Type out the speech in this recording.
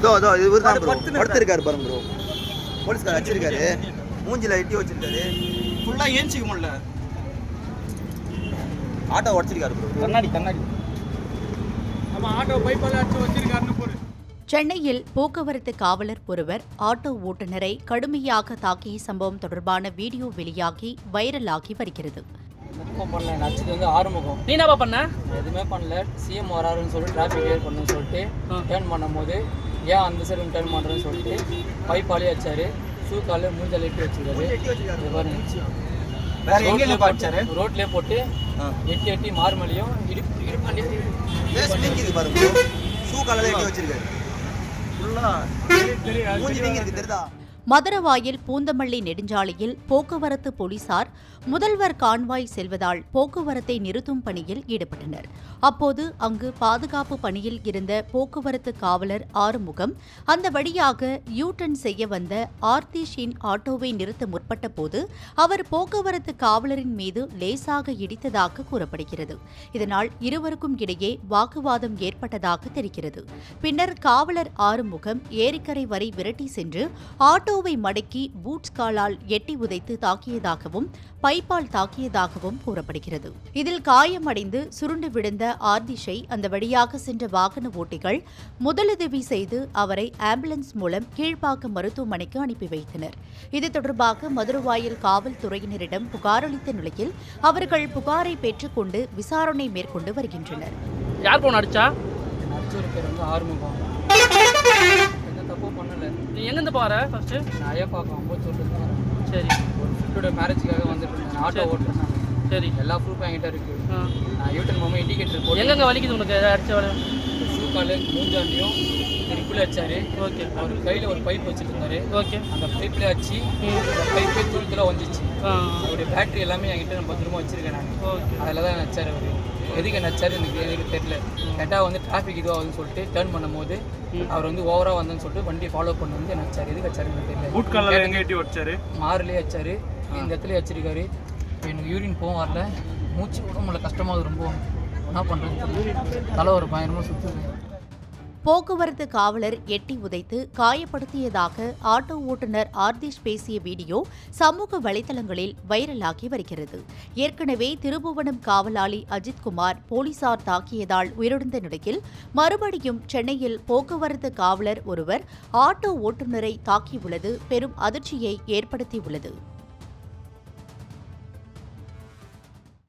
இதோ இதோ இவர் தான் ப்ரோ படுத்திருக்காரு பாருங்க ப்ரோ போலீஸ்கார் வச்சிருக்காரு மூஞ்சில எட்டி வச்சிருக்காரு. ஃபுல்லாக ஏஞ்சிக்க முடியல. ஆட்டோ உடச்சிருக்காரு ப்ரோ கண்ணாடி கண்ணாடி. நம்ம ஆட்டோ பைப்பால் அடிச்சு வச்சிருக்காருன்னு போடு. சென்னையில் போக்குவரத்து காவலர் ஒருவர் ஆட்டோ ஓட்டுநரை கடுமையாக தாக்கிய சம்பவம் தொடர்பான வீடியோ வெளியாகி வைரலாகி வருகிறது. எதுவும் பண்ணல வந்து ஆறுமுகம். நீ என்னப்பா பண்ண? எதுவுமே பண்ணல. சிஎம் வராருன்னு சொல்லிட்டு டிராஃபிக் கிளியர் பண்ணுன்னு சொல்லிட்டு டேர்ன் பண்ணும்போது ஏன் அந்த சைடு டேர்ன் பண்ணுறேன்னு சொல்லிட்டு பைப்பாலே வச்சாரு ஷூ காலில் மூஞ்சல் எட்டி வச்சிருக்காரு. எங்க பாடிச்சாரு? ரோட்லேயே போட்டு எட்டி எட்டி மார்மலையும் இடுப்பு வீங்கிருக்கு பாருங்க. ப்ரோ ஷூ காலில் எட்டி வச்சிருக்காரு. ஃபுல்லாக தெரியுதா? மதுரவாயில் பூந்தமல்லி நெடுஞ்சாலையில் போக்குவரத்து போலீசார் முதல்வர் கான்வாய் செல்வதால் போக்குவரத்தை நிறுத்தும் பணியில் ஈடுபட்டனர். அப்போது அங்கு பாதுகாப்பு பணியில் இருந்த போக்குவரத்து காவலர் ஆறுமுகம் அந்த வழியாக யூ டர்ன் செய்ய வந்த ஆர்த்திஷின் ஆட்டோவை நிறுத்த முற்பட்ட போது அவர் போக்குவரத்து காவலரின் மீது லேசாக இடித்ததாக கூறப்படுகிறது. இதனால் இருவருக்கும் இடையே வாக்குவாதம் ஏற்பட்டதாக தெரிகிறது. பின்னர் காவலர் ஆறுமுகம் ஏரிக்கரை வரை விரட்டி சென்று ஆட்டோவை மடக்கி பூட்ஸ் காலால் எட்டி உதைத்து தாக்கியதாகவும் பைப்பால் தாக்கியதாகவும் கூறப்படுகிறது. இதில் காயமடைந்து சுருண்டு விழுந்த ஆர்திஷை அந்த வழியாக சென்ற வாகன ஓட்டிகள் முதலுதவி செய்து அவரை ஆம்புலன்ஸ் மூலம் கீழ்ப்பாக்கம் மருத்துவமனைக்கு அனுப்பி வைத்தனர். இது தொடர்பாக மதுரவாயல் காவல்துறையினரிடம் புகார் அளித்த நிலையில் அவர்கள் புகாரை பெற்றுக்கொண்டு விசாரணை மேற்கொண்டு வருகின்றனர். யார் போன அடிச்சா? நடிச்சோர் பேர் வந்து ஆறுமுகம். நீ எங்கேருந்து போற ஃபர்ஸ்ட் நான் ஐயா பார்க்க அம்பத்தூர்ல இருந்து வரேன். சரி. ஒரு ஃப்ரெண்டோட மேரேஜுக்காக வந்துட்டு இருந்தேன். ஆட்டோ ஓட்டுறேன். சரி. எல்லா ப்ரூஃபும் என்கிட்ட இருக்கு. ஆ. நான் யூட்டன் மாமா இண்டிகேட்டர் போட்டு எங்கெங்க வலிக்குது உனக்கு? அடிச்ச வேலை? ஷூ காலு மூஞ்சாண்டியும் திருப்பில் வச்சாரு ஓகே. அவர் கையில் ஒரு பைப் வச்சுட்டு இருந்தாரு. ஓகே. அந்த பைப்பில் வச்சு அந்த பைப்பே துளுத்துல வந்துச்சு. ஆ. அவருடைய பேட்டரி எல்லாமே என்கிட்ட நான் பத்திரமா வச்சிருக்கேன் நான். ஓகே. அதில் தான் நச்சார் அவர். எதுக்கு நச்சார் எனக்கு எனக்கு தெரியல. கேட்டால் வந்து டிராஃபிக் இதுவாகுதுன்னு சொல்லிட்டு டேர்ன் பண்ணும்போது அவர் வந்து ஓவராக வந்தேன்னு சொல்லிட்டு வண்டி ஃபாலோ பண்ணி வந்து நச்சார் எதுக்கு வச்சாரு எனக்கு தெரியல. பூட் எங்க ஏற்றி வச்சாரு? மாறுலேயே வச்சாரு. இந்த இடத்துல வச்சிருக்காரு. எனக்கு யூரின் போகும் வரல. மூச்சு விட முடியல கஷ்டமாக ரொம்ப என்ன பண்ணுறது தலை ஒரு பயங்கரமாக சுற்றுது போக்குவரத்து காவலர் எட்டி உதைத்து காயப்படுத்தியதாக ஆட்டோ ஓட்டுநர் ஆர்திஷ் பேசிய வீடியோ சமூக வலைதளங்களில் வைரலாகி வருகிறது. ஏற்கனவே திருபுவனம் காவலாளி அஜித்குமார் போலீசார் தாக்கியதால் உயிரிழந்த நிலையில் மறுபடியும் சென்னையில் போக்குவரத்து காவலர் ஒருவர் ஆட்டோ ஓட்டுநரை தாக்கியுள்ளது. பெரும் அதிர்ச்சியை ஏற்படுத்தியுள்ளது.